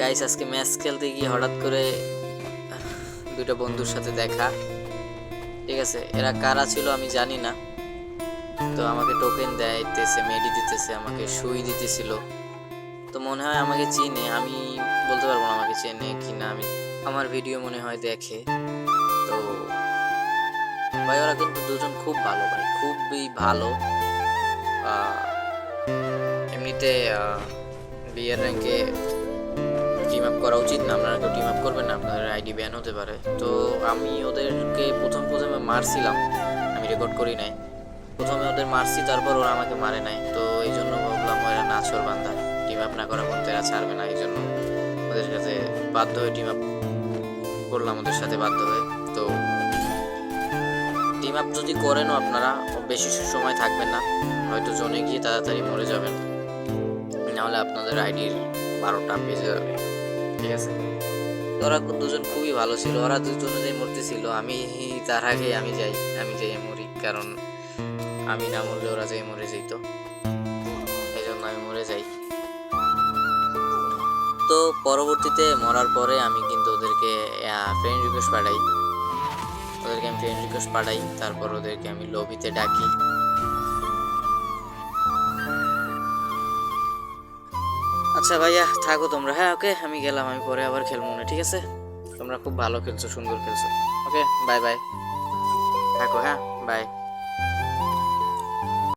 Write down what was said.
Guys আজকে match খেলতে গিয়ে হঠাৎ করে দুটো বন্ধুর সাথে দেখা। ঠিক আছে, এরা কারা ছিল আমি জানি না। তো আমাকে টোকেন দিতেছে মেডি দিতেছে, আমাকে সুই দিতেছিল। তো মনে হয় আমাকে চিনে, আমি বলতে পারব না আমাকে চেনে কি না আমি আমার ভিডিও মনে হয় দেখে। তো ভাই, ওরা কিন্তু দুজন খুব ভালো, ভাই, খুবই ভালো। এমনিতে বিয়ের র্যাঙ্কে টিম আপ করা উচিত না, আপনারা কেউ টিম আপ করবেন না, আপনাদের আইডি ব্যান হতে পারে। তো আমি ওদেরকে প্রথম প্রথমে মারছিলাম, আমি রেকর্ড করি নাই। প্রথমে ওদের মারছি, তারপর ওরা আমাকে মারে নাই। তো এই জন্য ভাবলাম ওরা নাচর বান্ধা টিম আপ না করা পর্যন্ত এরা ছাড়বে না, এই জন্য ওদের সাথে বাধ্য হয়ে টিম আপ করলাম, ওদের সাথে বাধ্য হয়ে। তো টিম আপ যদি করেনও আপনারা, বেশি সময় থাকবেন না, হয়তো জোনে গিয়ে তাড়াতাড়ি মরে যাবেন। নাহলে আপনাদের আইডির বারোটা বেজে যাবে। ঠিক আছে? ওরা দুজন খুবই ভালো ছিল। ওরা দুজনে যে মরতে ছিল, আমি তার আগে আমি যাই আমি যাই মরি, কারণ আমি না মরলে ওরা যাই মরে যেত। এই জন্য আমি মরে যাই। তো পরবর্তীতে মরার পরে আমি কিন্তু ওদেরকে ফ্রেন্ড রিকোয়েস্ট পাঠাই। ওদেরকে আমি ফ্রেন্ড রিকোয়েস্ট পাঠাই, তারপর ওদেরকে আমি লবিতে ডাকি। আচ্ছা ভাইয়া, থাকো তোমরা। হ্যাঁ ওকে আমি গেলাম, আমি পরে আবার খেলব না ঠিক আছে? তোমরা খুব ভালো খেলছো, সুন্দর খেলছো। ওকে বাই বাই থাকো হ্যাঁ বাই